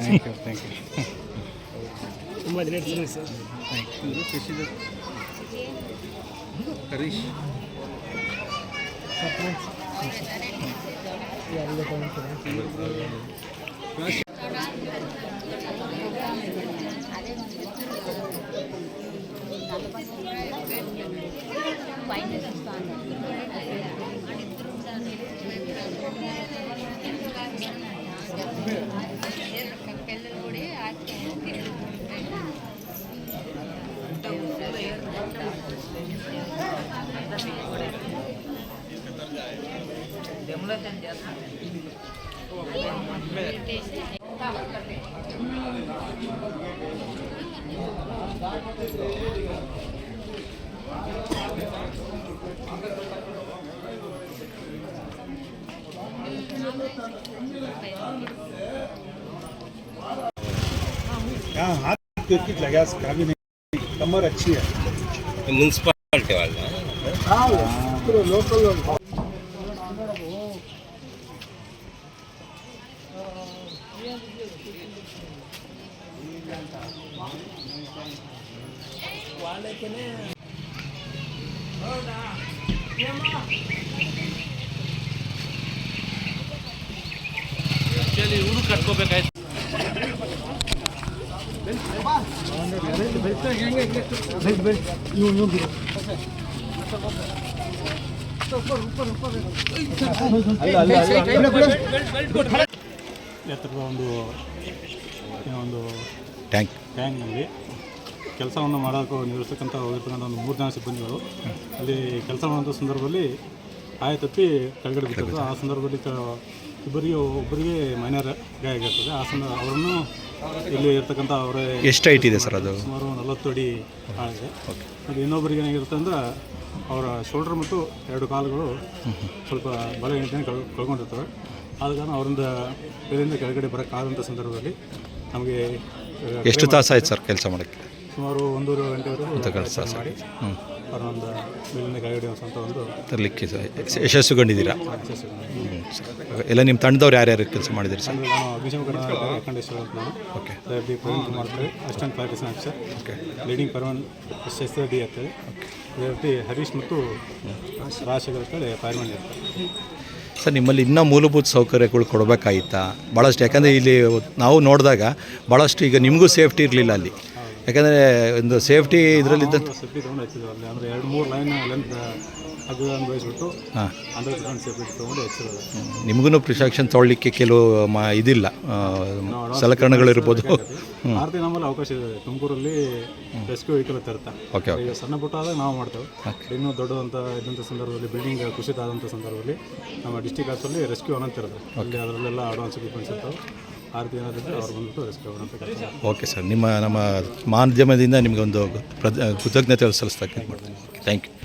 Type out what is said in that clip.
Thank you thank you ತುಂಬ ದಿನ sir thank you ಖುಷಿದ ಹರೀಶ್ यहाँ हाथ क्रिकेट लगा काफ़ी नहीं। कमर अच्छी है। ಲೋಕಲ್ వాళ్ళకనే ಹೌದಾ ಆ್ಯಕ್ಚುಲಿ ಇವರು ಕಟ್ಕೋಬೇಕಾಯ್ತು ಬೆಳಿ ಬೆಳಿ ಹೆಂಗೆ ಬೆಳಿ ಇವು ಇವ್ನು. ಎತ್ತರದ ಒಂದು ಟ್ಯಾಂಕ್ ಒಂದು ಟ್ಯಾಂಕ್ ಟ್ಯಾಂಕ್ನಲ್ಲಿ ಕೆಲಸವನ್ನು ಮಾಡೋಕೆ ನಿರ್ವಹಿಸ್ತಕ್ಕಂಥ ಹೋಗಿರ್ತಕ್ಕಂಥ ಒಂದು ಮೂರು ಜನ ಸಿಬ್ಬಂದಿಗಳು. ಅಲ್ಲಿ ಕೆಲಸ ಮಾಡುವಂಥ ಸಂದರ್ಭದಲ್ಲಿ ಆಯ ತಪ್ಪಿ ಕೆಳಗಡೆ ಬಿಟ್ಟಿರ್ತದೆ ಆ ಸಂದರ್ಭದಲ್ಲಿ ಇಬ್ಬರಿಗೆ ಒಬ್ಬರಿಗೆ ಮೈನರ್ ಗಾಯ ಆಗಿರ್ತದೆ. ಆ ಸಂದರ್ಭ ಅವರನ್ನು ಇಲ್ಲಿ ಇರ್ತಕ್ಕಂಥ ಅವರೇ ಎಷ್ಟು ಐಟ್ ಇದೆ ಸರ್ ಅದು? ಸುಮಾರು ನಲವತ್ತು ಅಡಿ ಆಗಿದೆ. ಮತ್ತು ಇನ್ನೊಬ್ಬರಿಗೆ ಏನಾಗಿರುತ್ತೆ ಅಂದ್ರೆ ಅವರ ಶೋಲ್ಡರ್ ಮತ್ತು ಎರಡು ಕಾಲುಗಳು ಸ್ವಲ್ಪ ಬಲಹೀನತೆಯನ್ನು ಕಳ್ ಕಳ್ಕೊಂಡಿರ್ತವೆ. ಆದ ಕಾರಣ ಅವರಿಂದ ಮೇಲಿಂದ ಕೆಳಗಡೆ ಬರೋಕ್ಕಾದಂಥ ಸಂದರ್ಭದಲ್ಲಿ ನಮಗೆ ಎಷ್ಟು ತಾಸು ಆಯ್ತು ಸರ್ ಕೆಲಸ ಮಾಡೋಕ್ಕೆ? ಸುಮಾರು ಒಂದೂವರೆ ಗಂಟೆವರೆಗೂ ಮಾಡಿ ಹ್ಞೂ ಅವರೊಂದು ಮೇಲಿಂದ ಕೆಳಗಡೆ ಅಂತ ಒಂದು ತರಲಿಕ್ಕೆ ಯಶಸ್ಸುಗೊಂಡಿದ್ದೀರಾ ಎಲ್ಲ ನಿಮ್ಮ ತಂಡದವ್ರು ಯಾರ್ಯಾರು ಕೆಲಸ ಮಾಡಿದ್ದೀರಿ ಸರ್? ನಾನು ಅಗ್ನಿಶಾಮಕ ಕಂಡೇಶ್ವರ ಅಂತ ನಾನು. Okay. Sir D Praveen Kumar assistant fire officer. Okay. Leading fireman S S D ಆಗ್ತದೆ ಅದೇ ರೀತಿ ಹರೀಶ್ ಮತ್ತು ರಾಜಶೇಖರ್ ಫೈರ್ಮನ್ ಇರ್ತಾರೆ ಸರ್, ನಿಮ್ಮಲ್ಲಿ ಇನ್ನೂ ಮೂಲಭೂತ ಸೌಕರ್ಯಗಳು ಕೊಡಬೇಕಾಗಿತ್ತಾ? ಭಾಳಷ್ಟು ಯಾಕಂದರೆ ಇಲ್ಲಿ ನಾವು ನೋಡಿದಾಗ ಭಾಳಷ್ಟು ಈಗ ನಿಮಗೂ ಸೇಫ್ಟಿ ಇರಲಿಲ್ಲ ಅಲ್ಲಿ. ಯಾಕಂದರೆ ಒಂದು ಸೇಫ್ಟಿ ಇದರಲ್ಲಿ ಇದ್ದಂಥ ಸೇಫ್ಟಿ ತೊಗೊಂಡು ಹಚ್ಚಿದ್ವಿ ಅಲ್ಲಿ ಅಂದರೆ ಎರಡು ಮೂರು ಲೈನ್ ಲೆಂತ್ ಅದು ಅನ್ವಯಿಸ್ಬಿಟ್ಟು ಹಾಂ. ಅಂದರೆ ತೊಗೊಂಡು ಸೇಫ್ಟಿ ತೊಗೊಂಡು ಹಚ್ಚಿರೋದು ನಿಮಗೂ ಪ್ರಿಸಾಕ್ಷನ್ ತೊಗೊಳ್ಳಿಕ್ಕೆ ಕೆಲವು ಮ ಇದಿಲ್ಲ. ಸಲಕರಣೆಗಳಿರ್ಬೋದು ಆರ್ತಿ ನಮ್ಮಲ್ಲಿ ಅವಕಾಶ ಇದೆ. ತುಮಕೂರಲ್ಲಿ ರೆಸ್ಕ್ಯೂ ವೆಹಿಕಲ್ ತರ್ತಾ ಓಕೆ ಈಗ ಸಣ್ಣ ಪುಟ್ಟ ಆದಾಗ ನಾವು ಮಾಡ್ತೇವೆ. ಇನ್ನೂ ದೊಡ್ಡದಂಥ ಇದ್ದಂಥ ಸಂದರ್ಭದಲ್ಲಿ ಬಿಲ್ಡಿಂಗ್ ಕುಸಿತ ಆದಂಥ ಸಂದರ್ಭದಲ್ಲಿ ನಮ್ಮ ಡಿಸ್ಟಿಕ್ ಆಫೀಸಲ್ಲಿ ರೆಸ್ಕ್ಯೂ ಅನ್ನಂತಿರುತ್ತೆ ಅಲ್ಲಿ ಅದರಲ್ಲೆಲ್ಲ ಅಡ್ವಾನ್ಸ್ ಇಕ್ವಿಪ್ಮೆಂಟ್ಸ್ ಇರ್ತಾವೆ. ಏನಾದರೂ ಅವ್ರು ಓಕೆ ಸರ್ ನಿಮ್ಮ ನಮ್ಮ ಮಾಧ್ಯಮದಿಂದ ನಿಮಗೊಂದು ಕೃತಜ್ಞತೆ ಓಕೆ ಥ್ಯಾಂಕ್ ಯು